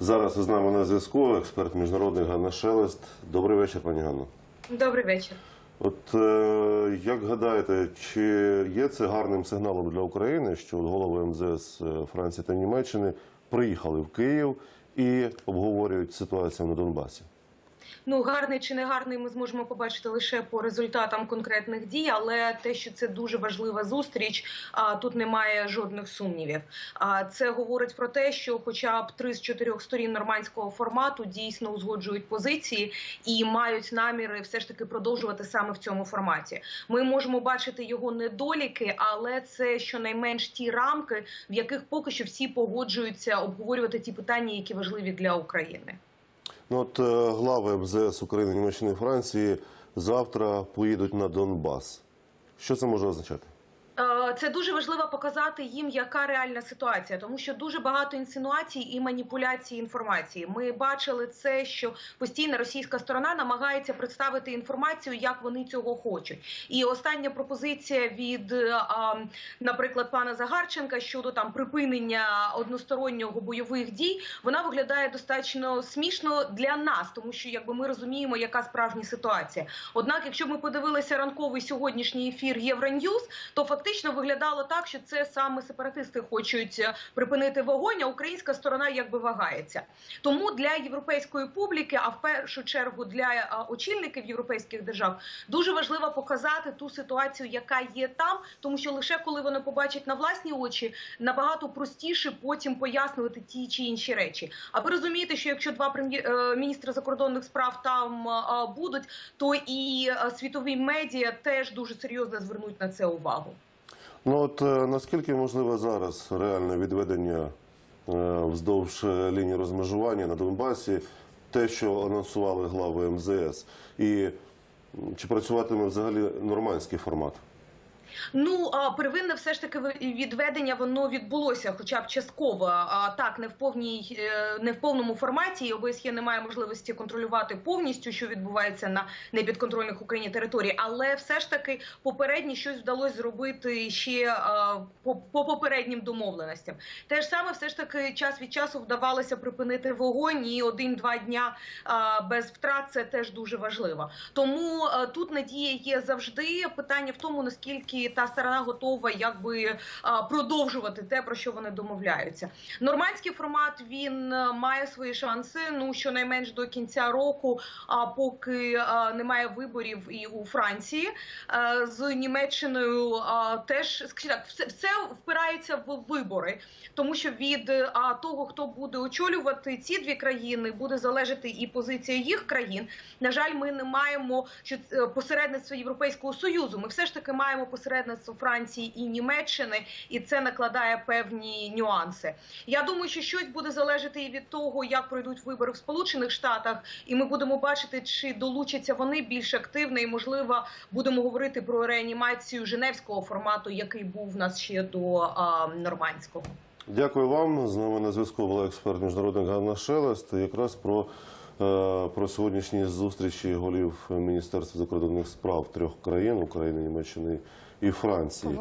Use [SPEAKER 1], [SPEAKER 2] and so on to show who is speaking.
[SPEAKER 1] Зараз з нами на зв'язку експерт міжнародний Ганна Шелест. Добрий вечір, пані Ганно.
[SPEAKER 2] Добрий вечір.
[SPEAKER 1] От е, як гадаєте, чи є це гарним сигналом для України, що голови МЗС е, Франції та Німеччини приїхали в Київ і обговорюють ситуацію на Донбасі?
[SPEAKER 2] Ну гарний чи не гарний, ми зможемо побачити лише по результатам конкретних дій, але те, що це дуже важлива зустріч, тут немає жодних сумнівів. Це говорить про те, що, хоча б три з чотирьох сторін нормандського формату дійсно узгоджують позиції і мають наміри все ж таки продовжувати саме в цьому форматі. Ми можемо бачити його недоліки, але це щонайменш ті рамки, в яких поки що всі погоджуються обговорювати ті питання, які важливі для України.
[SPEAKER 1] Ну от е, глави МЗС України, Німеччини і Франції завтра поїдуть на Донбас. Що це може означати?
[SPEAKER 2] Е, Це дуже важливо показати їм, яка реальна ситуація, тому що дуже багато інсинуацій і маніпуляцій інформації. Ми бачили це, що постійно російська сторона намагається представити інформацію, як вони цього хочуть. І остання пропозиція від, е, наприклад, пана Загарченка щодо там припинення одностороннього бойових дій, вона виглядає достатньо смішно для нас, тому що якби ми розуміємо, яка справжня ситуація. Однак, якщо ми подивилися ранковий сьогоднішній ефір Євроньюз, то фактично виглядало так, що це саме сепаратисти хочуть е, припинити вогонь, а українська сторона якби вагається. Тому для європейської публіки, а в першу чергу для е, очільників європейських держав, дуже важливо показати ту ситуацію, яка є там, тому що лише коли вони побачать на власні очі, набагато простіше потім пояснювати ті чи інші речі. А ви розумієте, що якщо два е, міністри закордонних справ там будуть, то і світові медіа теж дуже серйозно звернуть на це увагу.
[SPEAKER 1] Ну от е, наскільки можливе зараз реальне відведення е, вздовж е, лінії розмежування на Донбасі, те, що анонсували глави МЗС, і чи працюватиме взагалі нормандський формат?
[SPEAKER 2] Ну первинне все ж таки відведення воно відбулося, хоча б частково. Так не в повній е, не в повному форматі. і ОБСЄ не має можливості контролювати повністю, що відбувається на непідконтрольних Україні території, але все ж таки попередні щось вдалося зробити ще по, по попереднім домовленостям. Те ж саме, все ж таки, час від часу вдавалося припинити вогонь і один-два дня без втрат. Це теж дуже важливо. Тому е, тут надія є завжди. Питання в тому, наскільки та сторона готова якби продовжувати те, про що вони домовляються. Нормандський формат він е, має свої шанси. Ну щонайменш до кінця року, а поки немає виборів і у Франції Е, з Німеччиною теж так, все, впирається в вибори, тому що від е, того, хто буде очолювати ці дві країни, буде залежати і позиція їх країн. На жаль, ми не маємо що е, посередництво Європейського союзу. Ми все ж таки маємо посередництво Франції і Німеччини, і це накладає певні нюанси. Я думаю, що щось буде залежати і від того, як пройдуть вибори в Сполучених Штатах, і ми будемо бачити, чи долучаться вони більш активно, і можливо будемо говорити про реанімацію Женевського формату, який був в нас ще до а, нормандського.
[SPEAKER 1] Дякую вам. З нами на зв'язку була експерт міжнародний Ганна Шелест. Якраз про, про сьогоднішні зустрічі голів Міністерства закордонних справ трьох країн України, Німеччини і Франції.